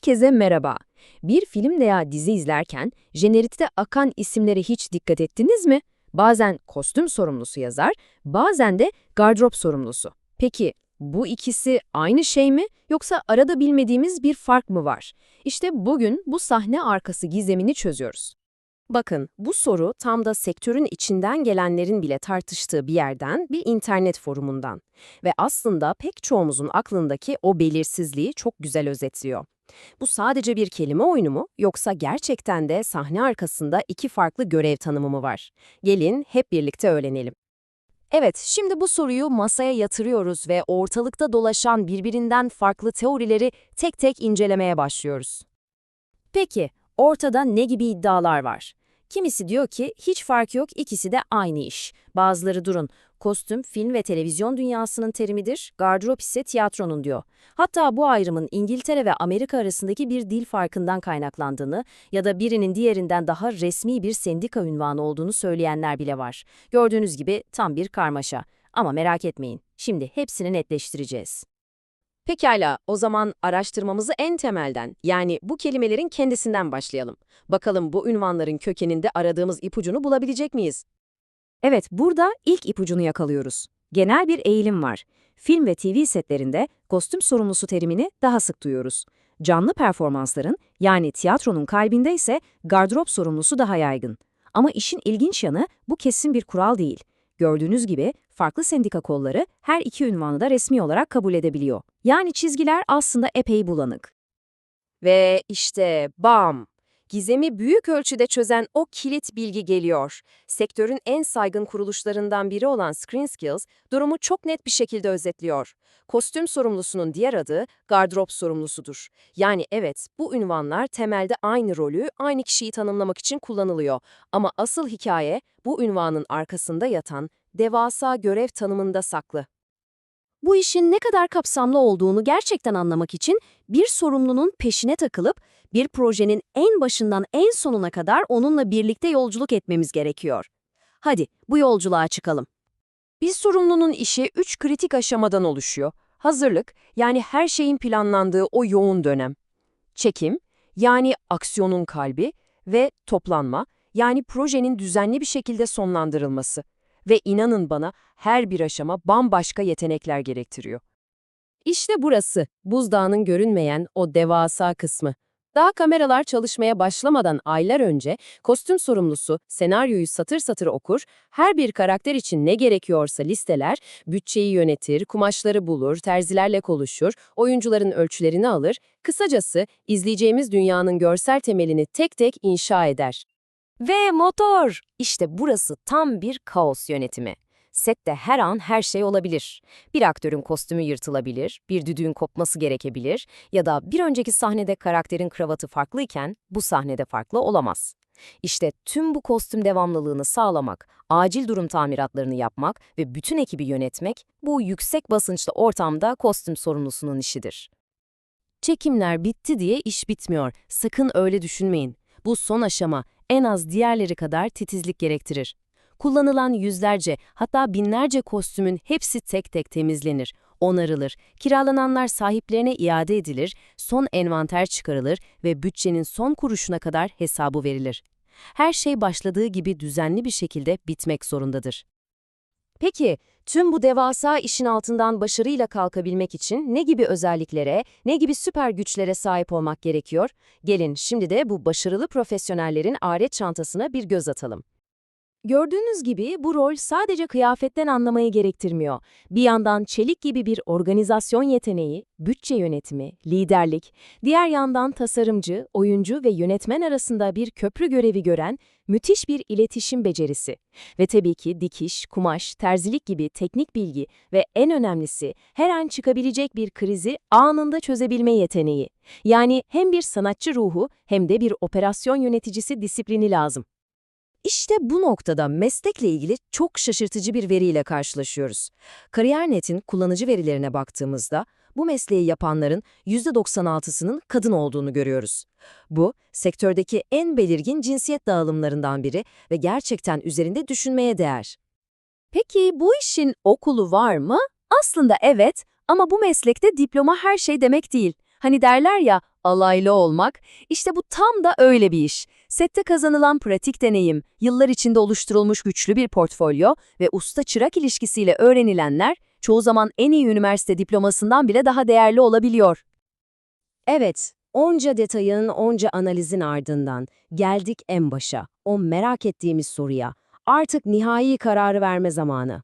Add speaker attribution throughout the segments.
Speaker 1: Herkese merhaba. Bir film veya dizi izlerken jeneritte akan isimlere hiç dikkat ettiniz mi? Bazen kostüm sorumlusu yazar, bazen de gardırop sorumlusu. Peki bu ikisi aynı şey mi yoksa arada bilmediğimiz bir fark mı var? İşte bugün bu sahne arkası gizemini çözüyoruz.
Speaker 2: Bakın, bu soru tam da sektörün içinden gelenlerin bile tartıştığı bir yerden, bir internet forumundan. Ve aslında pek çoğumuzun aklındaki o belirsizliği çok güzel özetliyor. Bu sadece bir kelime oyunu mu, yoksa gerçekten de sahne arkasında iki farklı görev tanımı mı var? Gelin hep birlikte öğrenelim. Evet, şimdi bu soruyu masaya yatırıyoruz ve ortalıkta dolaşan birbirinden farklı teorileri tek tek incelemeye başlıyoruz. Peki, ortada ne gibi iddialar var? Kimisi diyor ki hiç fark yok ikisi de aynı iş. Bazıları durun, kostüm, film ve televizyon dünyasının terimidir, gardırop ise tiyatronun diyor. Hatta bu ayrımın İngiltere ve Amerika arasındaki bir dil farkından kaynaklandığını ya da birinin diğerinden daha resmi bir sendika ünvanı olduğunu söyleyenler bile var. Gördüğünüz gibi tam bir karmaşa. Ama merak etmeyin, şimdi hepsini netleştireceğiz. Pekala, o zaman araştırmamızı en temelden, yani bu kelimelerin kendisinden başlayalım. Bakalım bu ünvanların kökeninde aradığımız ipucunu bulabilecek miyiz? Evet, burada ilk ipucunu yakalıyoruz. Genel bir eğilim var. Film ve TV setlerinde kostüm sorumlusu terimini daha sık duyuyoruz. Canlı performansların, yani tiyatronun kalbinde ise gardırop sorumlusu daha yaygın. Ama işin ilginç yanı bu kesin bir kural değil. Gördüğünüz gibi farklı sendika kolları her iki ünvanı da resmi olarak kabul edebiliyor. Yani çizgiler aslında epey bulanık. Ve işte bam! Gizemi büyük ölçüde çözen o kilit bilgi geliyor. Sektörün en saygın kuruluşlarından biri olan Screen Skills durumu çok net bir şekilde özetliyor. Kostüm sorumlusunun diğer adı gardırop sorumlusudur. Yani evet bu ünvanlar temelde aynı rolü, aynı kişiyi tanımlamak için kullanılıyor. Ama asıl hikaye bu ünvanın arkasında yatan devasa görev tanımında saklı. Bu işin ne kadar kapsamlı olduğunu gerçekten anlamak için bir sorumlunun peşine takılıp bir projenin en başından en sonuna kadar onunla birlikte yolculuk etmemiz gerekiyor. Hadi bu yolculuğa çıkalım. Bir sorumlunun işi üç kritik aşamadan oluşuyor. Hazırlık, yani her şeyin planlandığı o yoğun dönem. Çekim, yani aksiyonun kalbi ve toplanma, yani projenin düzenli bir şekilde sonlandırılması. Ve inanın bana her bir aşama bambaşka yetenekler gerektiriyor. İşte burası, buzdağının görünmeyen o devasa kısmı. Daha kameralar çalışmaya başlamadan aylar önce kostüm sorumlusu senaryoyu satır satır okur, her bir karakter için ne gerekiyorsa listeler, bütçeyi yönetir, kumaşları bulur, terzilerle konuşur, oyuncuların ölçülerini alır, kısacası izleyeceğimiz dünyanın görsel temelini tek tek inşa eder. Ve motor! İşte burası tam bir kaos yönetimi. Sette her an her şey olabilir. Bir aktörün kostümü yırtılabilir, bir düdüğün kopması gerekebilir ya da bir önceki sahnede karakterin kravatı farklıyken bu sahnede farklı olamaz. İşte tüm bu kostüm devamlılığını sağlamak, acil durum tamiratlarını yapmak ve bütün ekibi yönetmek bu yüksek basınçlı ortamda kostüm sorumlusunun işidir. Çekimler bitti diye iş bitmiyor. Sakın öyle düşünmeyin. Bu son aşama en az diğerleri kadar titizlik gerektirir. Kullanılan yüzlerce hatta binlerce kostümün hepsi tek tek temizlenir, onarılır, kiralananlar sahiplerine iade edilir, son envanter çıkarılır ve bütçenin son kuruşuna kadar hesabı verilir. Her şey başladığı gibi düzenli bir şekilde bitmek zorundadır. Peki, tüm bu devasa işin altından başarıyla kalkabilmek için ne gibi özelliklere, ne gibi süper güçlere sahip olmak gerekiyor? Gelin şimdi de bu başarılı profesyonellerin alet çantasına bir göz atalım. Gördüğünüz gibi bu rol sadece kıyafetten anlamayı gerektirmiyor. Bir yandan çelik gibi bir organizasyon yeteneği, bütçe yönetimi, liderlik, diğer yandan tasarımcı, oyuncu ve yönetmen arasında bir köprü görevi gören müthiş bir iletişim becerisi. Ve tabii ki dikiş, kumaş, terzilik gibi teknik bilgi ve en önemlisi her an çıkabilecek bir krizi anında çözebilme yeteneği. Yani hem bir sanatçı ruhu hem de bir operasyon yöneticisi disiplini lazım. İşte bu noktada meslekle ilgili çok şaşırtıcı bir veriyle karşılaşıyoruz. Kariyer.net'in kullanıcı verilerine baktığımızda bu mesleği yapanların %96'sının kadın olduğunu görüyoruz. Bu, sektördeki en belirgin cinsiyet dağılımlarından biri ve gerçekten üzerinde düşünmeye değer. Peki bu işin okulu var mı? Aslında evet ama bu meslekte diploma her şey demek değil.
Speaker 3: Hani derler ya alaylı olmak, işte bu tam da öyle bir iş. Sette kazanılan pratik deneyim, yıllar içinde oluşturulmuş güçlü bir portfolyo ve usta-çırak ilişkisiyle öğrenilenler çoğu zaman en iyi üniversite diplomasından bile daha değerli olabiliyor.
Speaker 2: Evet, onca detayın, onca analizin ardından geldik en başa, o merak ettiğimiz soruya. Artık nihai kararı verme zamanı.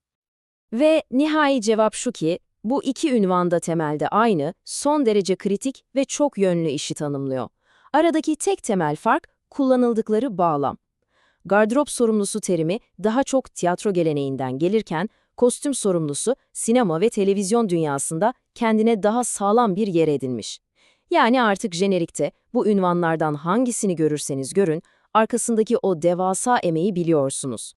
Speaker 2: Ve nihai cevap şu ki, bu iki ünvan da temelde aynı, son derece kritik ve çok yönlü işi tanımlıyor. Aradaki tek temel fark, kullanıldıkları bağlam. Gardırop sorumlusu terimi daha çok tiyatro geleneğinden gelirken, kostüm sorumlusu sinema ve televizyon dünyasında kendine daha sağlam bir yer edinmiş. Yani artık jenerikte bu ünvanlardan hangisini görürseniz görün, arkasındaki o devasa emeği biliyorsunuz.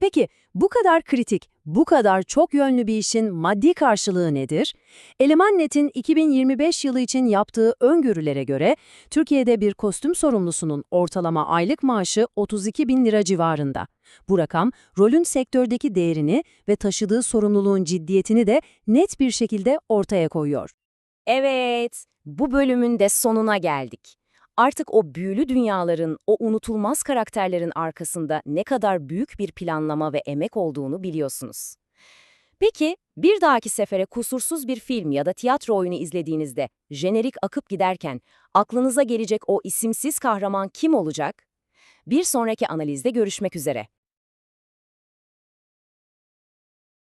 Speaker 3: Peki bu kadar kritik, bu kadar çok yönlü bir işin maddi karşılığı nedir? Eleman.net'in 2025 yılı için yaptığı öngörülere göre Türkiye'de bir kostüm sorumlusunun ortalama aylık maaşı 32 bin lira civarında. Bu rakam rolün sektördeki değerini ve taşıdığı sorumluluğun ciddiyetini de net bir şekilde ortaya koyuyor.
Speaker 2: Evet, bu bölümün de sonuna geldik. Artık o büyülü dünyaların, o unutulmaz karakterlerin arkasında ne kadar büyük bir planlama ve emek olduğunu biliyorsunuz. Peki, bir dahaki sefere kusursuz bir film ya da tiyatro oyunu izlediğinizde, jenerik akıp giderken aklınıza gelecek o isimsiz kahraman kim olacak? Bir sonraki analizde görüşmek üzere.